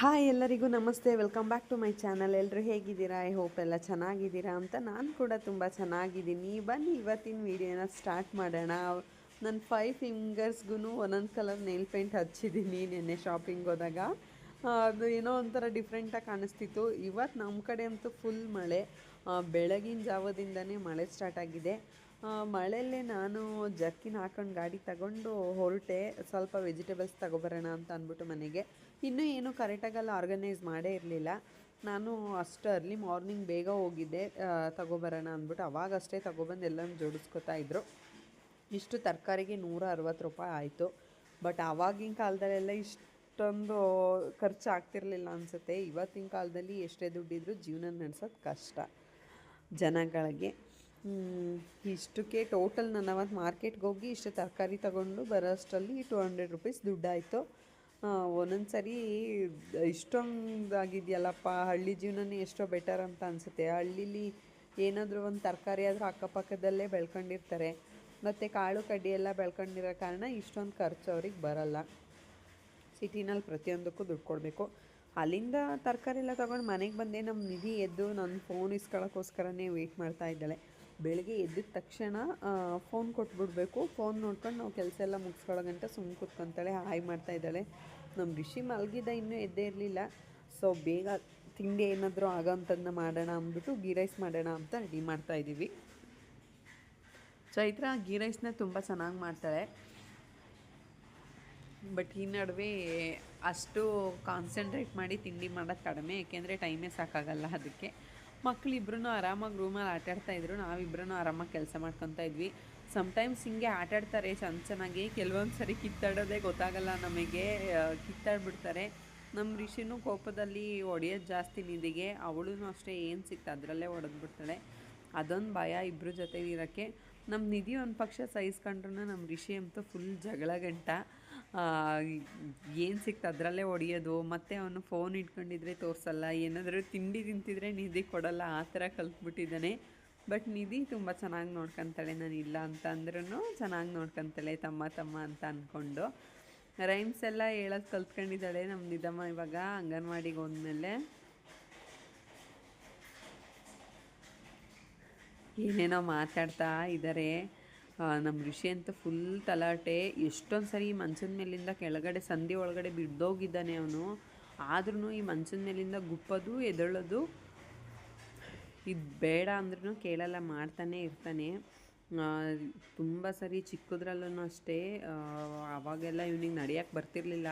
Hi ಎಲ್ಲರಿಗೂ ನಮಸ್ತೆ. Welcome back to my channel ಎಲ್ಲರೂ ಹೇಗಿದ್ದೀರಾ? ಐ ಹೋಪ್ ಎಲ್ಲ ಚೆನ್ನಾಗಿದ್ದೀರಾ ಅಂತ ನಾನು ಕೂಡ ತುಂಬ ಚೆನ್ನಾಗಿದ್ದೀನಿ. ಬನ್ನಿ, ಇವತ್ತಿನ ವೀಡಿಯೋನ ಸ್ಟಾರ್ಟ್ ಮಾಡೋಣ. ನನ್ನ ಫೈವ್ ಫಿಂಗರ್ಸ್ಗೂ ಒಂದೊಂದು ಕಲರ್ ನೇಲ್ ಪೇಂಟ್ ಹಚ್ಚಿದ್ದೀನಿ ನಿನ್ನೆ ಶಾಪಿಂಗ್ ಹೋದಾಗ. ಅದು ಏನೋ ಒಂಥರ ಡಿಫ್ರೆಂಟಾಗಿ ಕಾಣಿಸ್ತಿತ್ತು. ಇವತ್ತು ನಮ್ಮ ಕಡೆ ಅಂತೂ ಫುಲ್ ಮಳೆ. ಬೆಳಗಿನ ಜಾವದಿಂದನೇ ಮಳೆ ಸ್ಟಾರ್ಟ್ ಆಗಿದೆ. ಮಳೆಯಲ್ಲೇ ನಾನು ಜರ್ಕಿನ್ ಹಾಕೊಂಡು ಗಾಡಿ ತಗೊಂಡು ಹೊರಟೆ. ಸ್ವಲ್ಪ ವೆಜಿಟೇಬಲ್ಸ್ ತಗೊಬರೋಣ ಅಂತ ಅಂದ್ಬಿಟ್ಟು ಮನೆಗೆ. ಇನ್ನೂ ಏನು ಕರೆಕ್ಟಾಗೆಲ್ಲ ಆರ್ಗನೈಸ್ ಮಾಡೇ ಇರಲಿಲ್ಲ. ನಾನು ಅಷ್ಟು ಅರ್ಲಿ ಮಾರ್ನಿಂಗ್ ಬೇಗ ಹೋಗಿದ್ದೆ. ತಗೋಬರೋಣ ಅಂದ್ಬಿಟ್ಟು ಅವಾಗಷ್ಟೇ ತಗೊಬಂದು ಎಲ್ಲನೂ ಜೋಡಿಸ್ಕೊತಾ ಇದ್ದರು ಇಷ್ಟು ತರಕಾರಿಗೆ ನೂರ ಅರವತ್ತು ರೂಪಾಯಿ ಆಯಿತು. ಬಟ್ ಆವಾಗಿನ ಕಾಲದಲ್ಲೆಲ್ಲ ಇಷ್ಟೊಂದು ಖರ್ಚು ಆಗ್ತಿರ್ಲಿಲ್ಲ ಅನಿಸುತ್ತೆ. ಇವತ್ತಿನ ಕಾಲದಲ್ಲಿ ಎಷ್ಟೇ ದುಡ್ಡಿದ್ರು ಜೀವನ ನಡೆಸೋದು ಕಷ್ಟ ಜನಗಳಿಗೆ. ಇಷ್ಟಕ್ಕೆ ಟೋಟಲ್ ನಾನು ಅವತ್ತು ಮಾರ್ಕೆಟ್ಗೆ ಹೋಗಿ ಇಷ್ಟು ತರಕಾರಿ ತಗೊಂಡು ಬರೋಷ್ಟರಲ್ಲಿ ಟು ಹಂಡ್ರೆಡ್ ರುಪೀಸ್ ದುಡ್ಡಾಯಿತು ಒಂದೊಂದು ಸರಿ ಇಷ್ಟೊಂದಾಗಿದೆಯಲ್ಲಪ್ಪ, ಹಳ್ಳಿ ಜೀವನನೇ ಎಷ್ಟೋ ಬೆಟರ್ ಅಂತ ಅನಿಸುತ್ತೆ. ಹಳ್ಳೀಲಿ ಏನಾದರೂ ಒಂದು ತರಕಾರಿ ಆದರೂ ಅಕ್ಕಪಕ್ಕದಲ್ಲೇ ಬೆಳ್ಕೊಂಡಿರ್ತಾರೆ. ಮತ್ತು ಕಾಳು ಕಡ್ಡಿ ಎಲ್ಲ ಬೆಳ್ಕೊಂಡಿರೋ ಕಾರಣ ಇಷ್ಟೊಂದು ಖರ್ಚು ಅವ್ರಿಗೆ ಬರಲ್ಲ. ಸಿಟಿನಲ್ಲಿ ಪ್ರತಿಯೊಂದಕ್ಕೂ ದುಡ್ಡು ಕೊಡಬೇಕು. ಅಲ್ಲಿಂದ ತರಕಾರಿ ಎಲ್ಲ ತೊಗೊಂಡು ಮನೆಗೆ ಬಂದೆ ನಮ್ಮ ನಿಧಿ ಎದ್ದು ನನ್ನ ಫೋನ್ ಇಸ್ಕೊಳ್ಳೋಕ್ಕೋಸ್ಕರನೇ ವೆಯ್ಟ್ ಮಾಡ್ತಾ ಇದ್ದಾಳೆ. ಬೆಳಗ್ಗೆ ಎದ್ದಿದ ತಕ್ಷಣ ಫೋನ್ ಕೊಟ್ಬಿಡ್ಬೇಕು. ಫೋನ್ ನೋಡ್ಕೊಂಡು ನಾವು ಕೆಲಸ ಎಲ್ಲ ಮುಗಿಸ್ಕೊಳ್ಳೋ ಗಂಟ ಸುಮ್ಮನೆ ಕೂತ್ಕೊತಾಳೆ, ಹಾಯ್ ಮಾಡ್ತಾ ಇದ್ದಾಳೆ. ನಮ್ಮ ಋಷಿ ಮಲಗಿದ ಇನ್ನೂ ಎದ್ದೇ ಇರಲಿಲ್ಲ. ಸೊ ಬೇಗ ತಿಂಡಿ ಏನಾದರೂ ಆಗೋಂಥದ್ದನ್ನ ಮಾಡೋಣ ಅಂದ್ಬಿಟ್ಟು ಗೀ ರೈಸ್ ಮಾಡೋಣ ಅಂತ ರೆಡಿ ಮಾಡ್ತಾ ಇದ್ದೀವಿ ಚೈತ್ರ ಗೀ ರೈಸ್ನ ತುಂಬ ಚೆನ್ನಾಗಿ ಮಾಡ್ತಾಳೆ. ಬಟ್ ಈ ನಡುವೆ ಅಷ್ಟು ಕಾನ್ಸಂಟ್ರೇಟ್ ಮಾಡಿ ತಿಂಡಿ ಮಾಡೋದು ಕಡಿಮೆ, ಯಾಕೆಂದರೆ ಟೈಮೇ ಸಾಕಾಗಲ್ಲ ಅದಕ್ಕೆ. ಮಕ್ಕಳಿಬ್ರು ಆರಾಮಾಗಿ ರೂಮಲ್ಲಿ ಆಟಾಡ್ತಾ ಇದ್ರು. ನಾವಿಬ್ರು ಆರಾಮಾಗಿ ಕೆಲಸ ಮಾಡ್ಕೊತಾ ಇದ್ವಿ. ಸಮ್ಟೈಮ್ಸ್ ಹಿಂಗೆ ಆಟಾಡ್ತಾರೆ ಚೆನ್ನ ಚೆನ್ನಾಗಿ ಕೆಲವೊಂದು ಸರಿ ಕಿತ್ತಾಡೋದೇ ಗೊತ್ತಾಗಲ್ಲ ನಮಗೆ. ಕಿತ್ತಾಡ್ಬಿಡ್ತಾರೆ. ನಮ್ಮ ರಿಷಿನೂ ಕೋಪದಲ್ಲಿ ಹೊಡೆಯೋದು ಜಾಸ್ತಿ ನಿಧಿಗೆ. ಅವಳು ಅಷ್ಟೇ ಏನು ಸಿಕ್ತು ಅದರಲ್ಲೇ ಹೊಡೆದ್ಬಿಡ್ತಾಳೆ. ಅದೊಂದು ಭಯ ಇಬ್ಬರ ಜೊತೆ ಇರೋಕ್ಕೆ. ನಮ್ಮ ನಿಧಿ ಒಂದು ಪಕ್ಷ ಸಹಿಸ್ಕೊಂಡ್ರೂ ನಮ್ಮ ರಿಷಿ ಅಂತೂ ಫುಲ್ ಜಗಳ ಗಂಟ. ಏನು ಸಿಕ್ತು ಅದರಲ್ಲೇ ಹೊಡಿಯೋದು, ಮತ್ತು ಅವನು ಫೋನ್ ಇಟ್ಕೊಂಡಿದ್ರೆ ತೋರಿಸಲ್ಲ, ಏನಾದರೂ ತಿಂಡಿ ತಿಂತಿದ್ರೆ ನಿಧಿ ಕೊಡಲ್ಲ, ಆ ಥರ ಕಲ್ತ್ಬಿಟ್ಟಿದ್ದಾನೆ. ಬಟ್ ನಿಧಿ ತುಂಬ ಚೆನ್ನಾಗಿ ನೋಡ್ಕೊತಾಳೆ, ನಾನು ಇಲ್ಲ ಅಂತ ಅಂದ್ರೂ ಚೆನ್ನಾಗಿ ನೋಡ್ಕೊತಾಳೆ, ತಮ್ಮ ತಮ್ಮ ಅಂತ ಅಂದ್ಕೊಂಡು ರೈಮ್ಸ್ ಎಲ್ಲ ಹೇಳೋದು ಕಲ್ತ್ಕೊಂಡಿದ್ದಾಳೆ ನಮ್ಮ ನಿಧಮ್ಮ ಇವಾಗ ಅಂಗನವಾಡಿಗೆ ಹೋದ್ಮೇಲೆ. ಏನೇನೋ ಮಾತಾಡ್ತಾ ಇದ್ದಾರೆ ನಮ್ಮ ಋಷಿ ಅಂತ ಫುಲ್ ತಲಾಟೆ. ಎಷ್ಟೊಂದು ಸರಿ ಈ ಮಂಚದ ಮೇಲಿಂದ ಕೆಳಗಡೆ ಸಂಧಿ ಒಳಗಡೆ ಬಿಡ್ದೋಗಿದ್ದಾನೆ ಅವನು. ಆದ್ರೂ ಈ ಮಂಚದ ಮೇಲಿಂದ ಗುಪ್ಪದು, ಎದಳೋದು. ಇದು ಬೇಡ ಅಂದ್ರೂ ಕೇಳಲ್ಲ, ಮಾಡ್ತಾನೆ ಇರ್ತಾನೆ. ತುಂಬ ಸರಿ ಚಿಕ್ಕದ್ರಲ್ಲೂ ಅಷ್ಟೇ. ಆವಾಗೆಲ್ಲ ಇವನಿಗೆ ನಡೆಯೋಕ್ಕೆ ಬರ್ತಿರ್ಲಿಲ್ಲ.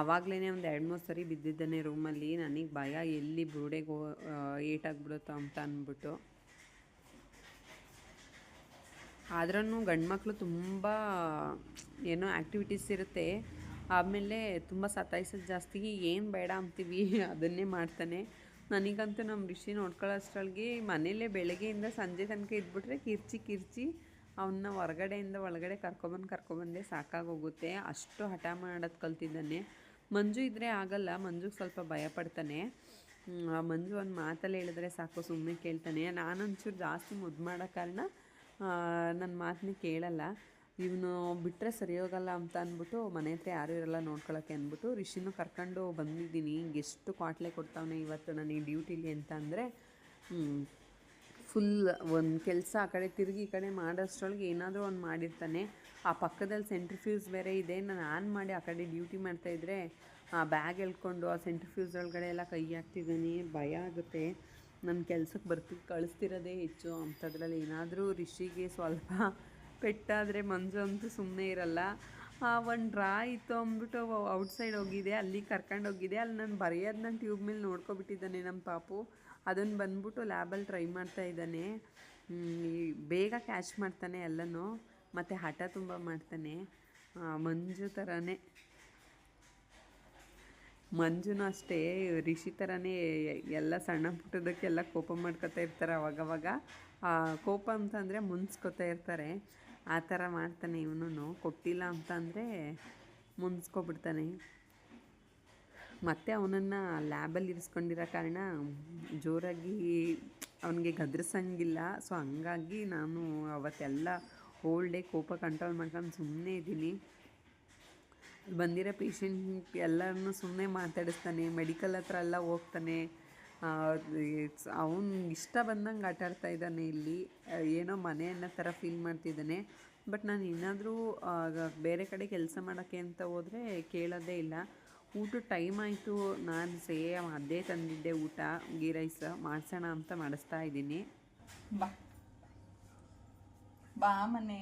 ಆವಾಗಲೇ ಒಂದು ಎರಡು, ಮೂರು ಸರಿ ಬಿದ್ದಿದ್ದಾನೆ ರೂಮಲ್ಲಿ ನನಗೆ ಭಯ, ಎಲ್ಲಿ ಬುರುಡೆಗೆ ಏಟಾಗ್ಬಿಡುತ್ತೋ ಅಂತ ಅಂದ್ಬಿಟ್ಟು. ಆದ್ರೂ ಗಂಡು ಮಕ್ಕಳು ತುಂಬ ಏನೋ ಆ್ಯಕ್ಟಿವಿಟೀಸ್ ಇರುತ್ತೆ. ಆಮೇಲೆ ತುಂಬ ಸತಾಯಿಸೋದು ಜಾಸ್ತಿ. ಏನು ಬೇಡ ಅಂತೀವಿ, ಅದನ್ನೇ ಮಾಡ್ತಾನೆ. ನನಗಂತೂ ನಮ್ಮ ಋಷಿ ನೋಡ್ಕೊಳ್ಳೋಷ್ಟ್ರೊಳಗೆ ಮನೇಲೇ ಬೆಳಗ್ಗೆಯಿಂದ ಸಂಜೆ ತನಕ ಇದ್ಬಿಟ್ರೆ ಕಿರ್ಚಿ ಕಿರ್ಚಿ ಅವನ್ನ ಹೊರಗಡೆಯಿಂದ ಒಳಗಡೆ ಕರ್ಕೊಬಂದು ಕರ್ಕೊಬಂದೆ ಸಾಕಾಗೋಗುತ್ತೆ. ಅಷ್ಟು ಹಠ ಮಾಡೋದು ಕಲ್ತಿದ್ದಾನೆ. ಮಂಜು ಇದ್ದರೆ ಆಗಲ್ಲ, ಮಂಜುಗೆ ಸ್ವಲ್ಪ ಭಯ ಪಡ್ತಾನೆ. ಮಂಜು ಒಂದು ಮಾತಲ್ಲಿ ಹೇಳಿದ್ರೆ ಸಾಕು ಸುಮ್ಮನೆ ಕೇಳ್ತಾನೆ. ನಾನೊಂಚೂರು ಜಾಸ್ತಿ ಮುದ್ದು ಮಾಡೋ ಕಾರಣ ನನ್ನ ಮಾತನ್ನ ಕೇಳಲ್ಲ. ಇವನು ಬಿಟ್ಟರೆ ಸರಿ ಹೋಗಲ್ಲ ಅಂತ ಅಂದ್ಬಿಟ್ಟು ಮನೆ ಹತ್ರ ಯಾರೂ ಇರಲ್ಲ ನೋಡ್ಕೊಳ್ಳೋಕ್ಕೆ ಅಂದ್ಬಿಟ್ಟು ರಿಷಿನೂ ಕರ್ಕೊಂಡು ಬಂದಿದ್ದೀನಿ. ಎಷ್ಟು ಕ್ವಾಟ್ಲೆ ಕೊಡ್ತಾವನೆ ಇವತ್ತು ನನಗೆ ಡ್ಯೂಟಿಲಿ ಅಂತ ಅಂದರೆ ಫುಲ್ ಒಂದು ಕೆಲಸ ಆ ಕಡೆ ತಿರುಗಿ ಈ ಕಡೆ ಮಾಡೋಷ್ಟರೊಳಗೆ ಏನಾದರೂ ಒಂದು ಮಾಡಿರ್ತಾನೆ. ಆ ಪಕ್ಕದಲ್ಲಿ ಸೆಂಟ್ರಿಫ್ಯೂಸ್ ಬೇರೆ ಇದೆ. ನಾನು ಆನ್ ಮಾಡಿ ಆ ಕಡೆ ಡ್ಯೂಟಿ ಮಾಡ್ತಾಯಿದ್ರೆ ಆ ಬ್ಯಾಗ್ ಎಳ್ಕೊಂಡು ಆ ಸೆಂಟ್ರಿಫ್ಯೂಸ್ ಒಳಗಡೆ ಎಲ್ಲ ಕೈ ಹಾಕ್ತಿದ್ದೀನಿ. ಭಯ ಆಗುತ್ತೆ. ನನ್ನ ಕೆಲ್ಸಕ್ಕೆ ಬರ್ತಿ ಕಳಿಸ್ತಿರೋದೇ ಹೆಚ್ಚು. ಅಂಥದ್ರಲ್ಲಿ ಏನಾದರೂ ರಿಷಿಗೆ ಸ್ವಲ್ಪ ಪೆಟ್ಟಾದರೆ ಮಂಜು ಅಂತೂ ಸುಮ್ಮನೆ ಇರಲ್ಲ. ಒಂದು ಡ್ರಾ ಇತ್ತು ಅಂದ್ಬಿಟ್ಟು ಔಟ್ಸೈಡ್ ಹೋಗಿದೆ, ಅಲ್ಲಿ ಕರ್ಕೊಂಡು ಹೋಗಿದೆ, ಅಲ್ಲಿ ನಾನು ಬರೆಯೋದನ್ನ ಟ್ಯೂಬ್ ಮೇಲೆ ನೋಡ್ಕೊಬಿಟ್ಟಿದ್ದಾನೆ ನಮ್ಮ ಪಾಪು. ಅದನ್ನು ಬಂದ್ಬಿಟ್ಟು ಲ್ಯಾಬಲ್ಲಿ ಟ್ರೈ ಮಾಡ್ತಾ ಇದ್ದಾನೆ. ಬೇಗ ಕ್ಯಾಚ್ ಮಾಡ್ತಾನೆ ಎಲ್ಲನೂ, ಮತ್ತು ಹಠ ತುಂಬ ಮಾಡ್ತಾನೆ. ಮಂಜು ಥರನೇ ಮಂಜುನೂ ಅಷ್ಟೇ, ರಿಷಿ ಥರನೇ ಎಲ್ಲ ಸಣ್ಣ ಪುಟ್ಟದಕ್ಕೆಲ್ಲ ಕೋಪ ಮಾಡ್ಕೊತಾ ಇರ್ತಾರೆ ಅವಾಗವಾಗ. ಕೋಪ ಅಂತಂದರೆ ಮುನ್ಸ್ಕೊತಾ ಇರ್ತಾರೆ. ಆ ಥರ ಮಾಡ್ತಾನೆ ಇವನು ಕೊಟ್ಟಿಲ್ಲ ಅಂತಂದರೆ ಮುನ್ಸ್ಕೊಬಿಡ್ತಾನೆ ಮತ್ತು ಅವನನ್ನು ಲ್ಯಾಬಲ್ಲಿ ಇರಿಸ್ಕೊಂಡಿರೋ ಕಾರಣ ಜೋರಾಗಿ ಅವನಿಗೆ ಗದ್ರಿಸಂಗಿಲ್ಲ. ಸೊ ಹಂಗಾಗಿ ನಾನು ಅವತ್ತೆಲ್ಲ ಡೇ ಕೋಪ ಕಂಟ್ರೋಲ್ ಮಾಡ್ಕೊಂಡು ಸುಮ್ಮನೆ ಇದ್ದೀನಿ. ಬಂದಿರೋ ಪೇಷಂಟ್ ಎಲ್ಲರನ್ನೂ ಸುಮ್ಮನೆ ಮಾತಾಡಿಸ್ತಾನೆ ಮೆಡಿಕಲ್ ಹತ್ರ ಎಲ್ಲ ಹೋಗ್ತಾನೆ. ಅವನು ಇಷ್ಟ ಬಂದಂಗೆ ಆಟ ಆಡ್ತಾ ಇದ್ದಾನೆ ಇಲ್ಲಿ. ಏನೋ ಮನೆ ಅನ್ನೋ ಥರ ಫೀಲ್ ಮಾಡ್ತಿದ್ದಾನೆ. ಬಟ್ ನಾನು ಏನಾದರೂ ಬೇರೆ ಕಡೆ ಕೆಲಸ ಮಾಡೋಕ್ಕೆ ಅಂತ ಹೋದರೆ ಕೇಳೋದೇ ಇಲ್ಲ. ಊಟ ಟೈಮ್ ಆಯಿತು. ನಾನು ಸೇಮ್ ಅದೇ ತಂದಿದ್ದೆ ಊಟ. ಗೀ ರೈಸ್ ಮಾಡಿಸೋಣ ಅಂತ ಮಾಡಿಸ್ತಾ ಇದ್ದೀನಿ. ಬಾ. ಬಾ ಮನೆ.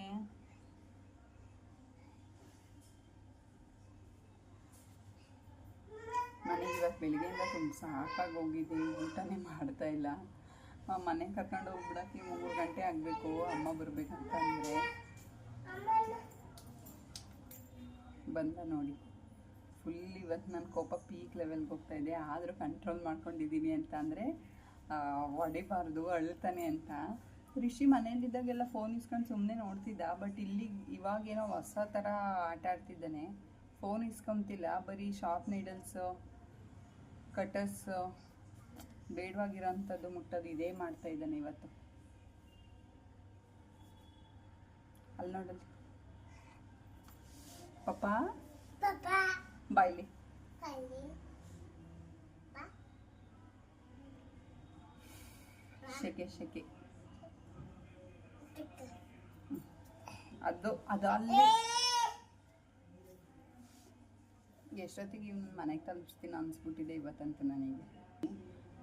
ಬೆಳಿಗ್ಗೆಯಿಂದ ತುಂಬ ಸಾಕಾಗಿ ಹೋಗಿದೆ ಊಟನೇ ಮಾಡ್ತಾ ಇಲ್ಲ. ಆ, ಮನೆ ಕರ್ಕೊಂಡು ಹೋಗ್ಬಿಡಕ್ಕೆ ಮೂರು ಗಂಟೆ ಆಗಬೇಕು ಅಮ್ಮ ಬರಬೇಕಂತ ಅಂದರೆ. ಬಂದ ನೋಡಿ. ಫುಲ್ ಇವತ್ತು ನನ್ನ ಕೋಪ ಪೀಕ್ ಲೆವೆಲ್ಗೆ ಹೋಗ್ತಾ ಇದೆ. ಆದರೂ ಕಂಟ್ರೋಲ್ ಮಾಡ್ಕೊಂಡಿದ್ದೀನಿ ಅಂತ ಅಂದರೆ ಹೊಡಿಬಾರ್ದು ಅಳ್ತಾನೆ ಅಂತ. ರಿಷಿ ಮನೆಯಲ್ಲಿದ್ದಾಗೆಲ್ಲ ಫೋನ್ ಇಸ್ಕೊಂಡು ಸುಮ್ಮನೆ ನೋಡ್ತಿದ್ದ ಬಟ್ ಇಲ್ಲಿ ಇವಾಗೇನೋ ಹೊಸ ಥರ ಆಟ ಆಡ್ತಿದ್ದಾನೆ. ಫೋನ್ ಇಸ್ಕೊಂತಿಲ್ಲ ಬರೀ ಶಾಪ್ ನೀಡಲ್ಸು ಕಟರ್ಸು ಬೇಡವಾಗಿರೋಂಥದ್ದು ಮುಟ್ಟೋದು ಇದೇ ಮಾಡ್ತಾ ಇದ್ದಾನೆ ಇವತ್ತು. ಅಲ್ಲಿ ನೋಡಲ್ಲಿ. ಪಪ್ಪ? ಬಾಯ್ಲಿ ಶೆಕೆ ಶೆಕೆ. ಅದು ಅದು ಅಲ್ಲಿ ಎಷ್ಟೊತ್ತಿಗೆ ಇವ್ನು ಮನೆಗೆ ತಲುಪಿಸ್ತೀನಿ ಅನ್ಸ್ಬಿಟ್ಟಿದೆ ಇವತ್ತಂತೂ ನನಗೆ.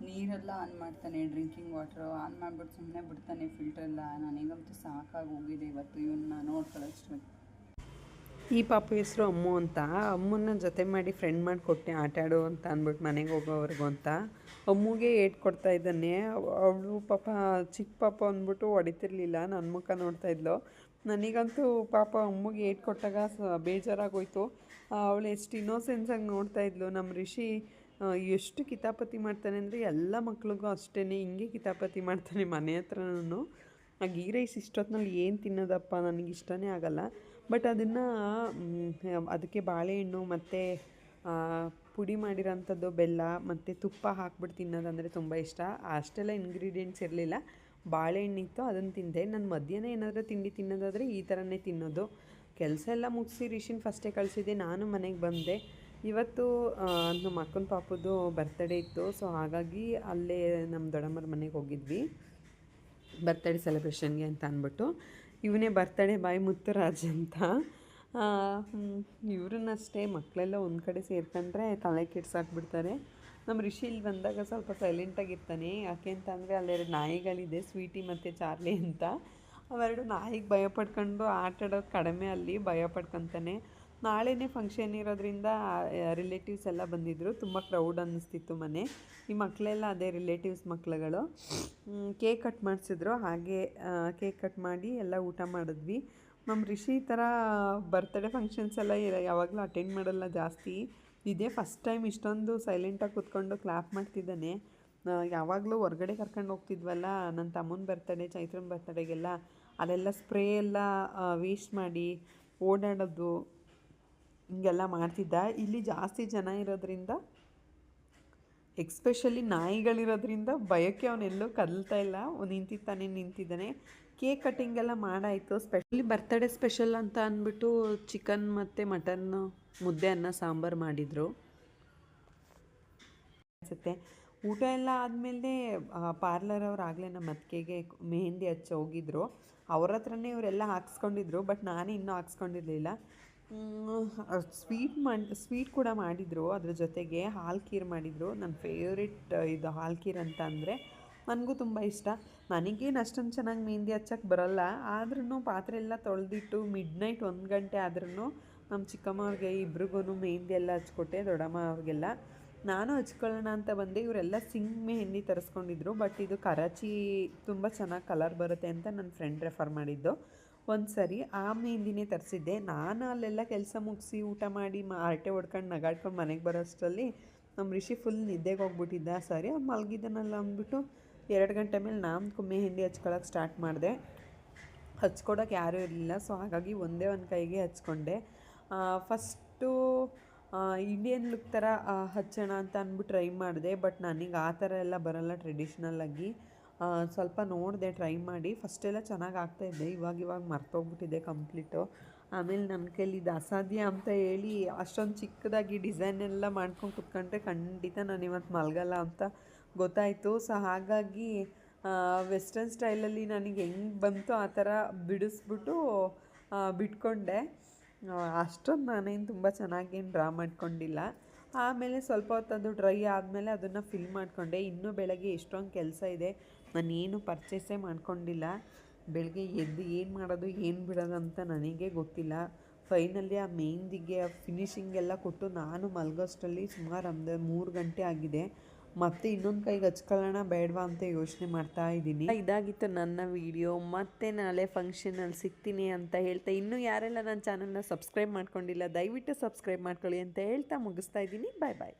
ನೀರೆಲ್ಲ ಆನ್ ಮಾಡ್ತಾನೆ ಡ್ರಿಂಕಿಂಗ್ ವಾಟ್ರು ಆನ್ ಮಾಡ್ಬಿಟ್ಟು ಸುಮ್ಮನೆ ಬಿಡ್ತಾನೆ ಫಿಲ್ಟರ್ ಎಲ್ಲ. ನನಗಂತೂ ಸಾಕಾಗಿ ಹೋಗಿದೆ ಇವತ್ತು ಇವನ್ನ ನೋಡ್ಕೊಳ್ಳೋಷ್ಟು ಈ ಪಾಪು ಹೆಸರು ಅಮ್ಮು ಅಂತ. ಅಮ್ಮನ್ನ ಜೊತೆ ಮಾಡಿ ಫ್ರೆಂಡ್ ಮಾಡಿ ಕೊಟ್ಟೆ ಆಟ ಆಡು ಅಂತ ಅಂದ್ಬಿಟ್ಟು ಮನೆಗೆ ಹೋಗೋವರೆಗೂ ಅಂತ. ಅಮ್ಮುಗೆ ಏಟ್ ಕೊಡ್ತಾ ಇದ್ದಾನೆ. ಅವಳು ಪಾಪ ಚಿಕ್ಕ ಪಾಪ ಅಂದ್ಬಿಟ್ಟು ಹೊಡಿತಿರ್ಲಿಲ್ಲ. ನನ್ನ ಮುಖ ನೋಡ್ತಾ ಇದ್ಲು. ನನಗಂತೂ ಪಾಪ ಅಮ್ಮಗೆ ಏಟ್ ಕೊಟ್ಟಾಗ ಬೇಜಾರಾಗೋಯ್ತು. ಅವಳು ಎಷ್ಟು ಇನ್ನೋಸೆನ್ಸಾಗಿ ನೋಡ್ತಾ ಇದ್ಲು. ನಮ್ಮ ರಿಷಿ ಎಷ್ಟು ಕಿತಾಪತಿ ಮಾಡ್ತಾನೆ ಅಂದರೆ ಎಲ್ಲ ಮಕ್ಳಿಗೂ ಅಷ್ಟೇ ಹಿಂಗೆ ಕಿತಾಪತಿ ಮಾಡ್ತಾನೆ ಮನೆ ಹತ್ರನೂ. ಆ ಗೀ ರೈಸ್ ಇಷ್ಟೊತ್ತಿನಲ್ಲಿ ಏನು ತಿನ್ನೋದಪ್ಪ? ನನಗೆ ಇಷ್ಟನೇ ಆಗಲ್ಲ. ಬಟ್ ಅದನ್ನು ಅದಕ್ಕೆ ಬಾಳೆಹಣ್ಣು ಮತ್ತು ಪುಡಿ ಮಾಡಿರೋಂಥದ್ದು ಬೆಲ್ಲ ಮತ್ತು ತುಪ್ಪ ಹಾಕ್ಬಿಟ್ಟು ತಿನ್ನೋದಂದರೆ ತುಂಬ ಇಷ್ಟ. ಅಷ್ಟೆಲ್ಲ ಇಂಗ್ರೀಡಿಯೆಂಟ್ಸ್ ಇರಲಿಲ್ಲ. ಬಾಳೆಹಣ್ಣಿತ್ತು ಅದನ್ನು ತಿಂದೆ. ನಾನು ಮಧ್ಯಾಹ್ನ ಏನಾದರೂ ತಿಂಡಿ ತಿನ್ನೋದಾದರೆ ಈ ಥರನೇ ತಿನ್ನೋದು. ಕೆಲಸ ಎಲ್ಲ ಮುಗಿಸಿ ರಿಷಿನ್ ಫಸ್ಟೇ ಕಳಿಸಿದ್ದೆ. ನಾನು ಮನೆಗೆ ಬಂದೆ. ಇವತ್ತು ನಮ್ಮ ಅಕ್ಕನ ಪಾಪದ್ದು ಬರ್ತಡೇ ಇತ್ತು. ಸೊ ಹಾಗಾಗಿ ಅಲ್ಲೇ ನಮ್ಮ ದೊಡ್ಡಮ್ಮರ ಮನೆಗೆ ಹೋಗಿದ್ವಿ. ಬರ್ತಡೇ ಸೆಲೆಬ್ರೇಷನ್ಗೆ ಅಂತ ಅಂದ್ಬಿಟ್ಟು ಇವನೇ ಬರ್ತಡೇ ಬಾಯ್ ಮುತ್ತುರಾಜ್ ಅಂತ. ಇವ್ರನ್ನಷ್ಟೇ ಮಕ್ಕಳೆಲ್ಲ ಒಂದು ಕಡೆ ಸೇರ್ಕೊಂಡ್ರೆ ತಲೆ ಕೆಡ್ಸಾಕ್ಬಿಡ್ತಾರೆ. ನಮ್ಮ ಋಷಿ ಇಲ್ಲಿ ಬಂದಾಗ ಸ್ವಲ್ಪ ಸೈಲೆಂಟಾಗಿರ್ತಾನೆ ಯಾಕೆ ಅಂತ ಅಂದರೆ ಅಲ್ಲೆರಡು ನಾಯಿಗಳಿದೆ, ಸ್ವೀಟಿ ಮತ್ತು ಚಾರ್ಲಿ ಅಂತ. ಅವೆರಡು ನಾಯಿಗೆ ಭಯ ಪಡ್ಕೊಂಡು ಆಟ ಆಡೋದು ಕಡಿಮೆ ಅಲ್ಲಿ ಭಯ ಪಡ್ಕೊತಾನೆ. ನಾಳೆನೇ ಫಂಕ್ಷನ್ ಇರೋದ್ರಿಂದ ರಿಲೇಟಿವ್ಸ್ ಎಲ್ಲ ಬಂದಿದ್ದರು ತುಂಬ ಕ್ರೌಡ್ ಅನ್ನಿಸ್ತಿತ್ತು ಮನೆ. ಈ ಮಕ್ಕಳೆಲ್ಲ ಅದೇ ರಿಲೇಟಿವ್ಸ್ ಮಕ್ಕಳುಗಳು ಕೇಕ್ ಕಟ್ ಮಾಡಿಸಿದ್ರು. ಹಾಗೆ ಕೇಕ್ ಕಟ್ ಮಾಡಿ ಎಲ್ಲ ಊಟ ಮಾಡಿದ್ವಿ. ನಮ್ಮ ರಿಷಿ ಈ ಥರ ಬರ್ತಡೇ ಫಂಕ್ಷನ್ಸ್ ಎಲ್ಲ ಯಾವಾಗಲೂ ಅಟೆಂಡ್ ಮಾಡಲ್ಲ ಜಾಸ್ತಿ. ಇದೇ ಫಸ್ಟ್ ಟೈಮ್ ಇಷ್ಟೊಂದು ಸೈಲೆಂಟಾಗಿ ಕೂತ್ಕೊಂಡು ಕ್ಲಾಪ್ ಮಾಡ್ತಿದ್ದಾನೆ. ಯಾವಾಗಲೂ ಹೊರ್ಗಡೆ ಕರ್ಕೊಂಡು ಹೋಗ್ತಿದ್ವಲ್ಲ ನನ್ನ ತಮ್ಮನ ಬರ್ತಡೇ ಚೈತ್ರನ ಬರ್ತಡೇಗೆಲ್ಲ ಅಲ್ಲೆಲ್ಲ ಸ್ಪ್ರೇ ಎಲ್ಲ ವೇಸ್ಟ್ ಮಾಡಿ ಓಡಾಡೋದು, ಹಿಂಗೆಲ್ಲ ಮಾಡ್ತಿದ್ದ. ಇಲ್ಲಿ ಜಾಸ್ತಿ ಜನ ಇರೋದ್ರಿಂದ ಎಕ್ಸ್ಪೆಷಲಿ ನಾಯಿಗಳಿರೋದ್ರಿಂದ ಭಯಕ್ಕೆ ಅವನೆಲ್ಲೂ ಕದಲ್ತಾ ಇಲ್ಲ. ನಿಂತಿದ್ದಾನೆ ನಿಂತಿದ್ದಾನೆ. ಕೇಕ್ ಕಟ್ಟಿಂಗ್ ಎಲ್ಲ ಮಾಡಾಯಿತು. ಸ್ಪೆಷಲಿ ಬರ್ತ್ಡೇ ಸ್ಪೆಷಲ್ ಅಂತ ಅಂದ್ಬಿಟ್ಟು ಚಿಕನ್ ಮತ್ತು ಮಟನ್ ಮುದ್ದೆ ಅನ್ನ, ಸಾಂಬಾರು ಮಾಡಿದರು. ಅನಿಸುತ್ತೆ. ಊಟ ಎಲ್ಲ ಆದಮೇಲೆ ಪಾರ್ಲರ್ ಅವ್ರು ಆಗಲೇ ನಮ್ಮ ಅತ್ತಿಗೆಗೆ ಮೆಹಂದಿ ಹಚ್ಚಿ ಹೋಗಿದ್ರು. ಅವ್ರ ಹತ್ರನೇ ಇವರೆಲ್ಲ ಹಾಕ್ಸ್ಕೊಂಡಿದ್ರು ಬಟ್ ನಾನು ಇನ್ನೂ ಹಾಕ್ಸ್ಕೊಂಡಿರಲಿಲ್ಲ. ಸ್ವೀಟ್ ಮಾಡಿ ಸ್ವೀಟ್ ಕೂಡ ಮಾಡಿದರು. ಅದ್ರ ಜೊತೆಗೆ ಹಾಲು ಖೀರ್ ಮಾಡಿದರು. ನನ್ನ ಫೇವ್ರೆಟ್ ಇದು ಹಾಲು ಖೀರ್ ಅಂತ ಅಂದರೆ ನನಗೂ ತುಂಬ ಇಷ್ಟ. ನನಗೇನು ಅಷ್ಟೊಂದು ಚೆನ್ನಾಗಿ ಮೆಹಂದಿ ಹಚ್ಚಕ್ಕೆ ಬರಲ್ಲ. ಆದ್ರೂ ಪಾತ್ರೆ ಎಲ್ಲ ತೊಳೆದಿಟ್ಟು ಮಿಡ್ ನೈಟ್ ಒಂದು ಗಂಟೆ ಆದ್ರೂ ನಮ್ಮ ಚಿಕ್ಕಮ್ಮ ಅವ್ರಿಗೆ ಇಬ್ರಿಗೂ ಮೆಹಂದಿ ಎಲ್ಲ ಹಚ್ಕೊಟ್ಟೆ, ದೊಡ್ಡಮ್ಮ ಅವ್ರಿಗೆಲ್ಲ. ನಾನು ಹಚ್ಕೊಳ್ಳೋಣ ಅಂತ ಬಂದೆ. ಇವರೆಲ್ಲ ಸಿಂಗ್ ಮೆಹಂದಿ ತರಿಸ್ಕೊಂಡಿದ್ರು. ಬಟ್ ಇದು ಕರಾಚಿ ತುಂಬ ಚೆನ್ನಾಗಿ ಕಲರ್ ಬರುತ್ತೆ ಅಂತ ನನ್ನ ಫ್ರೆಂಡ್ ರೆಫರ್ ಮಾಡಿದ್ದು. ಒಂದು ಸರಿ ಆ ಮೆಹಂದಿನೇ ತರಿಸಿದ್ದೆ. ನಾನು ಅಲ್ಲೆಲ್ಲ ಕೆಲಸ ಮುಗಿಸಿ ಊಟ ಮಾಡಿ ಹರಟೆ ಹೊಡ್ಕೊಂಡು ನಗಾಡ್ಕೊಂಡು ಮನೆಗೆ ಬರೋಷ್ಟರಲ್ಲಿ ನಮ್ಮ ರಿಷಿ ಫುಲ್ ನಿದ್ದೆಗೆ ಹೋಗ್ಬಿಟ್ಟಿದ್ದ. ಸರಿ ಅವ್ನು ಮಲಗಿದ್ದಾನಲ್ಲ ಅಂದ್ಬಿಟ್ಟು ಎರಡು ಗಂಟೆ ಮೇಲೆ ನಾನು ಮೆಹಂದಿ ಹಚ್ಕೊಳಕ್ಕೆ ಸ್ಟಾರ್ಟ್ ಮಾಡಿದೆ. ಹಚ್ಕೊಡೋಕೆ ಯಾರೂ ಇರಲಿಲ್ಲ. ಸೊ ಹಾಗಾಗಿ ಒಂದೇ ಒಂದು ಕೈಗೆ ಹಚ್ಕೊಂಡೆ. ಫಸ್ಟು ಇಂಡಿಯನ್ ಲುಕ್ ಥರ ಹಚ್ಚೋಣ ಅಂತ ಅಂದ್ಬಿಟ್ಟು ಟ್ರೈ ಮಾಡಿದೆ. ಬಟ್ ನನಗೆ ಆ ಥರ ಎಲ್ಲ ಬರೋಲ್ಲ ಟ್ರೆಡಿಷ್ನಲ್ಲಾಗಿ ಸ್ವಲ್ಪ ನೋಡಿದೆ ಟ್ರೈ ಮಾಡಿ. ಫಸ್ಟೆಲ್ಲ ಚೆನ್ನಾಗಿ ಆಗ್ತಾಯಿದ್ದೆ ಇವಾಗ ಇವಾಗ ಮರ್ತೋಗ್ಬಿಟ್ಟಿದೆ ಕಂಪ್ಲೀಟು ಆಮೇಲೆ ನನ್ನ ಕೈಲಿ ಇದು ಅಸಾಧ್ಯ ಅಂತ ಹೇಳಿ ಅಷ್ಟೊಂದು ಚಿಕ್ಕದಾಗಿ ಡಿಸೈನ್ ಎಲ್ಲ ಮಾಡ್ಕೊಂಡು ಕುತ್ಕೊಂಡ್ರೆ ಖಂಡಿತ ನಾನು ಇವತ್ತು ಮಲಗಲ್ಲ ಅಂತ ಗೊತ್ತಾಯಿತು. ಸೊ ಹಾಗಾಗಿ ವೆಸ್ಟರ್ನ್ ಸ್ಟೈಲಲ್ಲಿ ನನಗೆ ಹೆಂಗೆ ಬಂತು ಆ ಥರ ಬಿಡಿಸ್ಬಿಟ್ಟು ಬಿಟ್ಕೊಂಡೆ. ಅಷ್ಟೊಂದು ನಾನೇನು ತುಂಬ ಚೆನ್ನಾಗೇನು ಡ್ರಾ ಮಾಡ್ಕೊಂಡಿಲ್ಲ. ಆಮೇಲೆ ಸ್ವಲ್ಪ ಹೊತ್ತು ಅದು ಡ್ರೈ ಆದಮೇಲೆ ಅದನ್ನು ಫಿಲ್ ಮಾಡಿಕೊಂಡೆ. ಇನ್ನೂ ಬೆಳಗ್ಗೆ ಎಷ್ಟೊಂದು ಕೆಲಸ ಇದೆ. ನಾನೇನು ಪರ್ಚೇಸೇ ಮಾಡ್ಕೊಂಡಿಲ್ಲ. ಬೆಳಗ್ಗೆ ಎದ್ದು ಏನು ಮಾಡೋದು, ಏನು ಬಿಡೋದು ಅಂತ ನನಗೆ ಗೊತ್ತಿಲ್ಲ. ಫೈನಲಿ ಆ ಮೆಹಂದಿಗೆ ಫಿನಿಶಿಂಗ್ ಎಲ್ಲ ಕೊಟ್ಟು ನಾನು ಮಲಗೋಷ್ಟರಲ್ಲಿ ಸುಮಾರು ಒಂದು ಮೂರು ಗಂಟೆ ಆಗಿದೆ. ಮತ್ತೆ ಇನ್ನೊಂದು ಕೈಗೆ ಹಚ್ಕೊಳ್ಳೋಣ ಬೇಡವಾ ಅಂತ ಯೋಚನೆ ಮಾಡ್ತಾ ಇದ್ದೀನಿ. ಇದಾಗಿತ್ತು ನನ್ನ ವಿಡಿಯೋ. ಮತ್ತೆ ನಾಳೆ ಫಂಕ್ಷನಲ್ಲಿ ಸಿಗ್ತೀನಿ ಅಂತ ಹೇಳ್ತಾ ಇನ್ನೂ ಯಾರೆಲ್ಲ ನನ್ನ ಚಾನಲ್ನ ಸಬ್ಸ್ಕ್ರೈಬ್ ಮಾಡ್ಕೊಂಡಿಲ್ಲ ದಯವಿಟ್ಟು ಸಬ್ಸ್ಕ್ರೈಬ್ ಮಾಡ್ಕೊಳ್ಳಿ ಅಂತ ಹೇಳ್ತಾ ಮುಗಿಸ್ತಾ ಇದ್ದೀನಿ. ಬಾಯ್ ಬಾಯ್